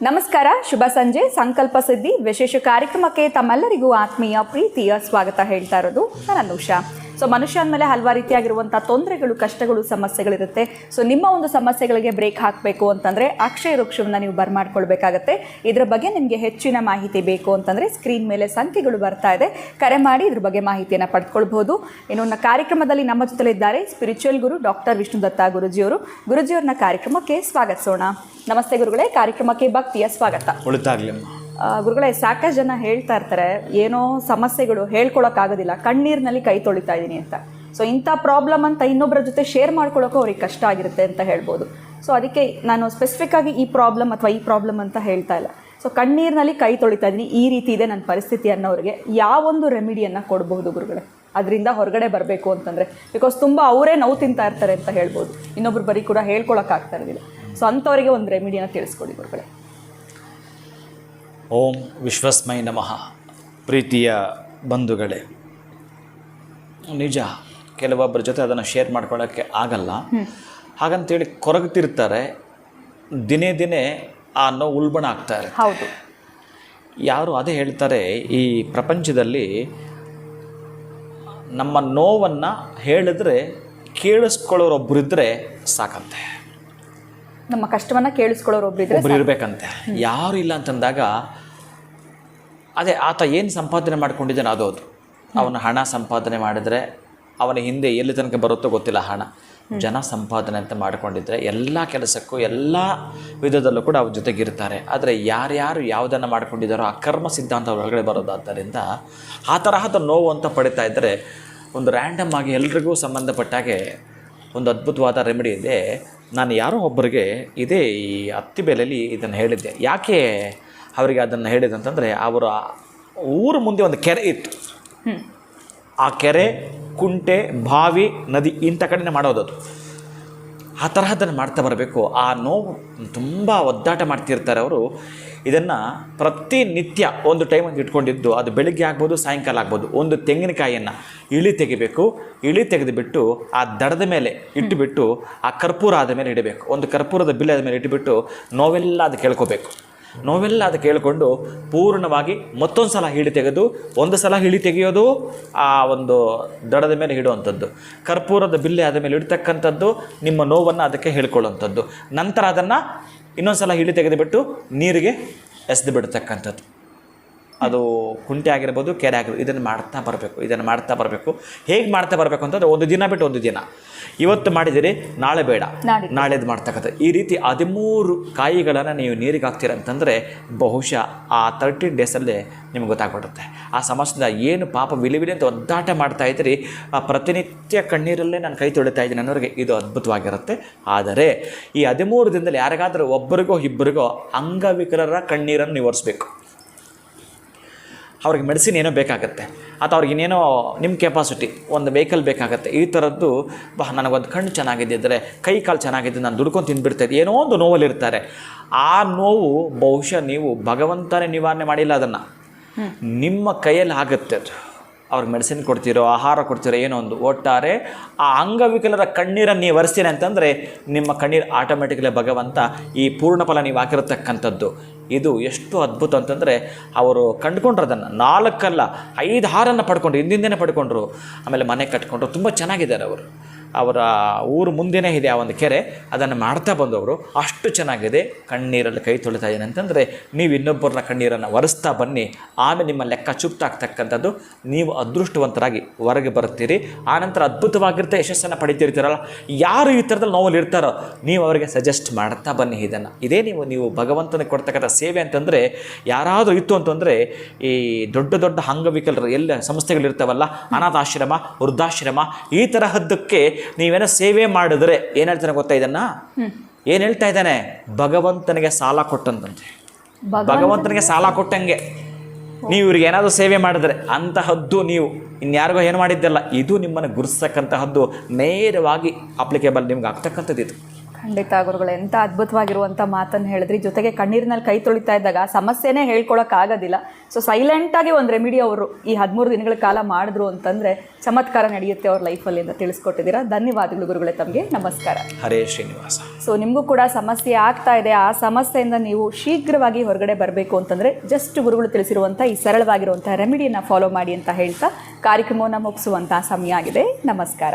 ನಮಸ್ಕಾರ, ಶುಭ ಸಂಜೆ, ಸಂಕಲ್ಪ ಸಿದ್ಧಿ ವಿಶೇಷ ಕಾರ್ಯಕ್ರಮಕ್ಕೆ ತಮ್ಮೆಲ್ಲರಿಗೂ ಆತ್ಮೀಯ ಪ್ರೀತಿಯ ಸ್ವಾಗತ ಹೇಳ್ತಾ ಇರೋದು ನಾನು ಅನುಷಾ ಸೊ ಮನುಷ್ಯ ಅಂದಮೇಲೆ ಹಲವಾರು ರೀತಿಯಾಗಿರುವಂಥ ತೊಂದರೆಗಳು, ಕಷ್ಟಗಳು, ಸಮಸ್ಯೆಗಳಿರುತ್ತೆ. ಸೊ ನಿಮ್ಮ ಒಂದು ಸಮಸ್ಯೆಗಳಿಗೆ ಬ್ರೇಕ್ ಹಾಕಬೇಕು ಅಂತಂದರೆ ಅಕ್ಷಯ ವೃಕ್ಷವನ್ನು ನೀವು ಬರ್ಮಾಡ್ಕೊಳ್ಬೇಕಾಗತ್ತೆ ಇದರ ಬಗ್ಗೆ ನಿಮಗೆ ಹೆಚ್ಚಿನ ಮಾಹಿತಿ ಬೇಕು ಅಂತಂದರೆ ಸ್ಕ್ರೀನ್ ಮೇಲೆ ಸಂಖ್ಯೆಗಳು ಬರ್ತಾ ಇದೆ. ಕರೆ ಮಾಡಿ ಇದ್ರ ಬಗ್ಗೆ ಮಾಹಿತಿಯನ್ನು ಪಡ್ಕೊಳ್ಬಹುದು. ಇನ್ನು ಕಾರ್ಯಕ್ರಮದಲ್ಲಿ ನಮ್ಮ ಜೊತೆಲಿದ್ದಾರೆ ಸ್ಪಿರಿಚುವಲ್ ಗುರು ಡಾಕ್ಟರ್ ವಿಷ್ಣು ದತ್ತ ಗುರುಜಿಯವರು. ಗುರುಜಿಯವ್ರನ್ನ ಕಾರ್ಯಕ್ರಮಕ್ಕೆ ಸ್ವಾಗತಿಸೋಣ. ನಮಸ್ತೆ ಗುರುಗಳೇ, ಕಾರ್ಯಕ್ರಮಕ್ಕೆ ಭಕ್ತಿಯ ಸ್ವಾಗತ. ಒಳಿತಾಗ್ಲಿ. ಗುರುಗಳೇ, ಸಾಕಷ್ಟು ಜನ ಹೇಳ್ತಾ ಇರ್ತಾರೆ, ಏನೋ ಸಮಸ್ಯೆಗಳು ಹೇಳ್ಕೊಳಕ್ಕಾಗೋದಿಲ್ಲ, ಕಣ್ಣೀರಿನಲ್ಲಿ ಕೈ ತೊಳಿತಾ ಇದ್ದೀನಿ ಅಂತ. ಸೊ ಇಂಥ ಪ್ರಾಬ್ಲಮ್ ಅಂತ ಇನ್ನೊಬ್ಬರ ಜೊತೆ ಶೇರ್ ಮಾಡ್ಕೊಳ್ಳೋಕೆ ಅವ್ರಿಗೆ ಕಷ್ಟ ಆಗಿರುತ್ತೆ ಅಂತ ಹೇಳ್ಬೋದು. ಸೊ ಅದಕ್ಕೆ ನಾನು ಸ್ಪೆಸಿಫಿಕ್ ಆಗಿ ಈ ಪ್ರಾಬ್ಲಮ್ ಅಥವಾ ಈ ಪ್ರಾಬ್ಲಮ್ ಅಂತ ಹೇಳ್ತಾ ಇಲ್ಲ. ಸೊ ಕಣ್ಣೀರಿನಲ್ಲಿ ಕೈ ತೊಳಿತಾ ಇದ್ದೀನಿ ಈ ರೀತಿ ಇದೆ ನನ್ನ ಪರಿಸ್ಥಿತಿ ಅನ್ನೋರಿಗೆ ಯಾವೊಂದು ರೆಮಿಡಿಯನ್ನು ಕೊಡಬಹುದು ಗುರುಗಳೇ? ಅದರಿಂದ ಹೊರಗಡೆ ಬರಬೇಕು ಅಂತಂದರೆ. ಬಿಕಾಸ್ ತುಂಬ ಅವರೇ ನೋವು ತಿಂತಾ ಇರ್ತಾರೆ ಅಂತ ಹೇಳ್ಬೋದು. ಇನ್ನೊಬ್ರು ಬರೀ ಕೂಡ ಹೇಳ್ಕೊಳಕ್ಕಾಗ್ತಾ ಇರೋದಿಲ್ಲ. ಸೊ ಅಂಥವರಿಗೆ ಒಂದು ರೆಮಿಡಿಯನ್ನು ತಿಳಿಸ್ಕೊಡಿ ಗುರುಗಳೇ. ಓಂ ವಿಶ್ವಸ್ಮೈ ನಮಃ. ಪ್ರೀತಿಯ ಬಂಧುಗಳೇ ನಿಜ ಕೆಲವೊಬ್ಬರ ಜೊತೆ ಅದನ್ನು ಶೇರ್ ಮಾಡ್ಕೊಳ್ಳೋಕ್ಕೆ ಆಗಲ್ಲ. ಹಾಗಂತೇಳಿ ಕೊರಗ್ತಿರ್ತಾರೆ ದಿನೇ ದಿನೇ ಆ ನೋವು ಉಲ್ಬಣ ಆಗ್ತಾರೆ. ಹೌದು. ಯಾರು ಅದೇ ಹೇಳ್ತಾರೆ ಈ ಪ್ರಪಂಚದಲ್ಲಿ ನಮ್ಮ ನೋವನ್ನು ಹೇಳಿದ್ರೆ ಕೇಳಿಸ್ಕೊಳ್ಳೋರೊಬ್ಬರಿದ್ದರೆ ಸಾಕಂತೆ. ನಮ್ಮ ಕಷ್ಟವನ್ನ ಕೇಳಿಸ್ಕೊಳ್ಳೋರು ಒಬ್ರಿದ್ರೆ ಒಬ್ರು ಇರಬೇಕಂತೆ. ಯಾರು ಇಲ್ಲ ಅಂತಂದಾಗ ಅದೇ ಆತ ಏನು ಸಂಪಾದನೆ ಮಾಡ್ಕೊಂಡಿದ್ದಾನೆ ಅದು ಅದು. ಅವನ ಹಣ ಸಂಪಾದನೆ ಮಾಡಿದರೆ ಅವನ ಹಿಂದೆ ಎಲ್ಲಿ ತನಕ ಬರುತ್ತೋ ಗೊತ್ತಿಲ್ಲ ಹಣ. ಜನ ಸಂಪಾದನೆ ಅಂತ ಮಾಡಿಕೊಂಡಿದ್ರೆ ಎಲ್ಲ ಕೆಲಸಕ್ಕೂ ಎಲ್ಲ ವಿಧದಲ್ಲೂ ಕೂಡ ಅವ್ರ ಜೊತೆಗಿರ್ತಾರೆ. ಆದರೆ ಯಾರ್ಯಾರು ಯಾವುದನ್ನು ಮಾಡ್ಕೊಂಡಿದ್ದಾರೋ ಆ ಕರ್ಮ ಸಿದ್ಧಾಂತ ಒಳಗಡೆ ಬರೋದಾದ್ದರಿಂದ ಆ ತರಹದ ನೋವು ಅಂತ ಪಡಿತಾ ಇದ್ದರೆ ಒಂದು ರ್ಯಾಂಡಮ್ ಆಗಿ ಎಲ್ರಿಗೂ ಸಂಬಂಧಪಟ್ಟಾಗೆ ಒಂದು ಅದ್ಭುತವಾದ ರೆಮಿಡಿ ಇದೆ. ನಾನು ಯಾರೋ ಒಬ್ಬರಿಗೆ ಇದೇ ಈ ಹತ್ತಿ ಬೆಲೆಯಲ್ಲಿ ಇದನ್ನು ಹೇಳಿದ್ದೆ. ಯಾಕೆ ಅವರಿಗೆ ಅದನ್ನು ಹೇಳಿದೆ ಅಂತಂದರೆ ಅವರ ಊರ ಮುಂದೆ ಒಂದು ಕೆರೆ ಇತ್ತು. ಆ ಕೆರೆ ಕುಂಟೆ ಬಾವಿ ನದಿ ಇಂಥ ಕಡೆನೇ ಮಾಡೋದದು. ಅದು ಆ ತರಹದನ್ನು ಮಾಡ್ತಾ ಬರಬೇಕು. ಆ ನೋವು ತುಂಬ ಒದ್ದಾಟ ಮಾಡ್ತಿರ್ತಾರೆ ಅವರು. ಇದನ್ನು ಪ್ರತಿನಿತ್ಯ ಒಂದು ಟೈಮ್ ಇಟ್ಕೊಂಡಿದ್ದು, ಅದು ಬೆಳಿಗ್ಗೆ ಆಗ್ಬೋದು, ಸಾಯಂಕಾಲ ಆಗ್ಬೋದು, ಒಂದು ತೆಂಗಿನಕಾಯಿಯನ್ನು ಇಳಿ ತೆಗಿಬೇಕು. ಇಳಿ ತೆಗೆದುಬಿಟ್ಟು ಆ ದಡದ ಮೇಲೆ ಇಟ್ಟುಬಿಟ್ಟು ಆ ಕರ್ಪೂರ ಆದ ಮೇಲೆ ಇಡಬೇಕು. ಒಂದು ಕರ್ಪೂರದ ಬಿಲ್ ಮೇಲೆ ಇಟ್ಟುಬಿಟ್ಟು ನೋವೆಲ್ಲ ಅದು ಕೇಳ್ಕೋಬೇಕು. ನೋವೆಲ್ಲ ಅದು ಕೇಳಿಕೊಂಡು ಪೂರ್ಣವಾಗಿ ಮತ್ತೊಂದು ಸಲ ಹಿಡಿ ತೆಗೆದು, ಒಂದು ಸಲ ಹಿಡಿ ತೆಗೆಯೋದು, ಆ ಒಂದು ದಡದ ಮೇಲೆ ಹಿಡುವಂಥದ್ದು ಕರ್ಪೂರದ ಬಿಲ್ಲೆ ಆದ ಮೇಲೆ ಇಡ್ತಕ್ಕಂಥದ್ದು, ನಿಮ್ಮ ನೋವನ್ನು ಅದಕ್ಕೆ ಹೇಳ್ಕೊಳ್ಳುವಂಥದ್ದು. ನಂತರ ಅದನ್ನು ಇನ್ನೊಂದು ಸಲ ಹಿಡಿ ತೆಗೆದುಬಿಟ್ಟು ನೀರಿಗೆ ಎಸೆದು ಬಿಡ್ತಕ್ಕಂಥದ್ದು. ಅದು ಕುಂಟೆ ಆಗಿರ್ಬೋದು ಕೆರೆ ಆಗಿರ್ಬೋದು ಇದನ್ನು ಮಾಡ್ತಾ ಬರಬೇಕು ಇದನ್ನು ಮಾಡ್ತಾ ಬರಬೇಕು. ಹೇಗೆ ಮಾಡ್ತಾ ಬರಬೇಕು ಅಂತಂದರೆ ಒಂದು ದಿನ ಬಿಟ್ಟು ಒಂದು ದಿನ. ಇವತ್ತು ಮಾಡಿದಿರಿ ನಾಳೆ ಬೇಡ. ನಾಳೆದು ಮಾಡ್ತಕ್ಕಂಥ ಈ ರೀತಿ ಹದಿಮೂರು ಕಾಯಿಗಳನ್ನು ನೀವು ನೀರಿಗೆ ಹಾಕ್ತೀರ ಅಂತಂದರೆ ಬಹುಶಃ ಆ ತರ್ಟೀನ್ ಡೇಸಲ್ಲೇ ನಿಮ್ಗೆ ಗೊತ್ತಾಗ್ಬಿಡುತ್ತೆ. ಆ ಸಮಸ್ಯೆಯಿಂದ ಏನು ಪಾಪ ವಿಲಿವಿಲಿ ವಿಲಿ ಅಂತ ಒದ್ದಾಟ ಮಾಡ್ತಾ ಇದ್ರಿ ಆ ಪ್ರತಿನಿತ್ಯ ಕಣ್ಣೀರಲ್ಲೇ ನಾನು ಕೈ ತೊಳಿತಾ ಇದ್ದೀನಿ ಅನ್ನೋರಿಗೆ ಇದು ಅದ್ಭುತವಾಗಿರುತ್ತೆ. ಆದರೆ ಈ ಹದಿಮೂರು ದಿನದಲ್ಲಿ ಯಾರಿಗಾದರೂ ಒಬ್ಬರಿಗೋ ಇಬ್ಬರಿಗೋ ಅಂಗವಿಕಲರ ಕಣ್ಣೀರನ್ನು ನಿವಾರಿಸ್ಬೇಕು. ಅವ್ರಿಗೆ ಮೆಡಿಸಿನ್ ಏನೋ ಬೇಕಾಗುತ್ತೆ. ಅಥವಾ ಅವ್ರಿಗೆ ಇನ್ನೇನೋ ನಿಮ್ಮ ಕೆಪಾಸಿಟಿ ಒಂದು ವೆಹಿಕಲ್ ಬೇಕಾಗುತ್ತೆ. ಈ ಥರದ್ದು ಬಾ ನನಗೊಂದು ಕಣ್ಣು ಚೆನ್ನಾಗಿದ್ದಿದ್ದರೆ ಕೈ ಕಾಲು ಚೆನ್ನಾಗಿದ್ದು ನಾನು ದುಡ್ಕೊಂಡು ತಿಂದ್ಬಿಡ್ತಾಯಿದ್ದೆ ಏನೋ ಒಂದು ನೋವಲ್ಲಿರ್ತಾರೆ ಆ ನೋವು ಬಹುಶಃ ನೀವು ಭಗವಂತನೇ ನಿವಾರಣೆ ಮಾಡಿಲ್ಲ ಅದನ್ನು. ನಿಮ್ಮ ಕೈಯಲ್ಲಿ ಆಗುತ್ತೆ ಅದು. ಅವ್ರಿಗೆ ಮೆಡಿಸಿನ್ ಕೊಡ್ತೀರೋ, ಆಹಾರ ಕೊಡ್ತೀರೋ, ಏನೋ ಒಂದು. ಒಟ್ಟಾರೆ ಆ ಅಂಗವಿಕಲರ ಕಣ್ಣೀರನ್ನು ನೀವು ಒರೆಸ್ತೀನಿ ಅಂತಂದರೆ ನಿಮ್ಮ ಕಣ್ಣೀರು ಆಟೋಮೆಟಿಕಲಿ ಭಗವಂತ ಈ ಪೂರ್ಣ ಫಲ ನೀವು ಹಾಕಿರತಕ್ಕಂಥದ್ದು. ಇದು ಎಷ್ಟು ಅದ್ಭುತ ಅಂತಂದರೆ ಅವರು ಕಂಡುಕೊಂಡ್ರು ಅದನ್ನು ನಾಲ್ಕಲ್ಲ, ಐದು ಹಾರನ್ನು ಪಡ್ಕೊಂಡ್ರು, ಹಿಂದಿಂದನೇ ಪಡ್ಕೊಂಡ್ರು. ಆಮೇಲೆ ಮನೆ ಕಟ್ಕೊಂಡ್ರು. ತುಂಬ ಚೆನ್ನಾಗಿದ್ದಾರೆ ಅವರು. ಅವರ ಊರು ಮುಂದೆನೇ ಇದೆ ಆ ಒಂದು ಕೆರೆ. ಅದನ್ನು ಮಾಡ್ತಾ ಬಂದವರು. ಅಷ್ಟು ಚೆನ್ನಾಗಿದೆ. ಕಣ್ಣೀರಲ್ಲಿ ಕೈ ತೊಳಿತಾ ಇದ್ದೀನಿ ಅಂತಂದರೆ ನೀವು ಇನ್ನೊಬ್ಬರನ್ನ ಕಣ್ಣೀರನ್ನು ಒರೆಸ್ತಾ ಬನ್ನಿ. ಆಮೇಲೆ ನಿಮ್ಮ ಲೆಕ್ಕ ಚುಪ್ತಾಗ್ತಕ್ಕಂಥದ್ದು ನೀವು ಅದೃಷ್ಟವಂತರಾಗಿ ಹೊರಗೆ ಬರುತ್ತೀರಿ. ಆನಂತರ ಅದ್ಭುತವಾಗಿರುತ್ತೆ. ಯಶಸ್ಸನ್ನು ಪಡಿತಿರ್ತೀರಲ್ಲ. ಯಾರು ಈ ಥರದಲ್ಲಿ ನೋವಲ್ಲಿ ಇರ್ತಾರೋ, ನೀವು ಅವರಿಗೆ ಸಜೆಸ್ಟ್ ಮಾಡ್ತಾ ಬನ್ನಿ ಇದನ್ನು. ಇದೇ ನೀವು ನೀವು ಭಗವಂತನಿಗೆ ಕೊಡ್ತಕ್ಕಂಥ ಸೇವೆ ಅಂತಂದರೆ, ಯಾರಾದರೂ ಇತ್ತು ಅಂತಂದರೆ, ಈ ದೊಡ್ಡ ದೊಡ್ಡ ಅಂಗವಿಕಲರು ಎಲ್ಲ ಸಂಸ್ಥೆಗಳಿರ್ತಾವಲ್ಲ, ಅನಾಥಾಶ್ರಮ, ವೃದ್ಧಾಶ್ರಮ, ಈ ತರಹದ್ದಕ್ಕೆ ನೀವೇನೋ ಸೇವೆ ಮಾಡಿದ್ರೆ ಏನ್ ಹೇಳ್ತಾನೆ ಗೊತ್ತಾ ಇದನ್ನ? ಏನು ಹೇಳ್ತಾ ಇದ್ದಾನೆ? ಭಗವಂತನಿಗೆ ಸಾಲ ಕೊಟ್ಟಂತಂತೆ. ಭಗವಂತನಿಗೆ ಸಾಲ ಕೊಟ್ಟಂಗೆ. ನೀವು ಇವ್ರಿಗೆ ಏನಾದರೂ ಸೇವೆ ಮಾಡಿದ್ರೆ ಅಂತಹದ್ದು ನೀವು ಇನ್ಯಾರಿಗೋ ಏನು ಮಾಡಿದ್ದಲ್ಲ ಇದು ನಿಮ್ಮನ್ನು ಗುರುಸ್ತಕ್ಕಂತಹದ್ದು ನೇರವಾಗಿ ಅಪ್ಲಿಕೇಬಲ್ ನಿಮ್ಗೆ ಆಗ್ತಕ್ಕಂಥದ್ದು ಇದು. ಖಂಡಿತ ಗುರುಗಳು ಎಂತ ಅದ್ಭುತವಾಗಿರುವಂತ ಮಾತನ್ನು ಹೇಳಿದ್ರಿ. ಜೊತೆಗೆ ಕಣ್ಣೀರಿನಲ್ಲಿ ಕೈ ತೊಳಿತಾ ಇದ್ದಾಗ ಸಮಸ್ಯೆನೇ ಹೇಳ್ಕೊಳಕ್ ಆಗೋದಿಲ್ಲ. ಸೊ ಸೈಲೆಂಟಾಗಿ ಒಂದು ರೆಮಿಡಿ ಅವರು ಈ ಹದಿಮೂರು ದಿನಗಳ ಕಾಲ ಮಾಡಿದ್ರು ಅಂತಂದರೆ ಚಮತ್ಕಾರ ನಡೆಯುತ್ತೆ ಅವ್ರ ಲೈಫಲ್ಲಿ ಅಂತ ತಿಳಿಸ್ಕೊಟ್ಟಿದ್ದೀರಾ. ಧನ್ಯವಾದಗಳು ಗುರುಗಳೇ ತಮಗೆ. ನಮಸ್ಕಾರ. ಹರೇ ಶ್ರೀನಿವಾಸ. ಸೊ ನಿಮಗೂ ಕೂಡ ಸಮಸ್ಯೆ ಆಗ್ತಾ ಇದೆ. ಆ ಸಮಸ್ಯೆಯಿಂದ ನೀವು ಶೀಘ್ರವಾಗಿ ಹೊರಗಡೆ ಬರಬೇಕು ಅಂತಂದರೆ ಜಸ್ಟ್ ಗುರುಗಳು ತಿಳಿಸಿರುವಂಥ ಈ ಸರಳವಾಗಿರುವಂಥ ರೆಮಿಡಿಯನ್ನು ಫಾಲೋ ಮಾಡಿ ಅಂತ ಹೇಳ್ತಾ ಕಾರ್ಯಕ್ರಮವನ್ನು ಮುಗಿಸುವಂಥ ಸಮಯ ಆಗಿದೆ. ನಮಸ್ಕಾರ.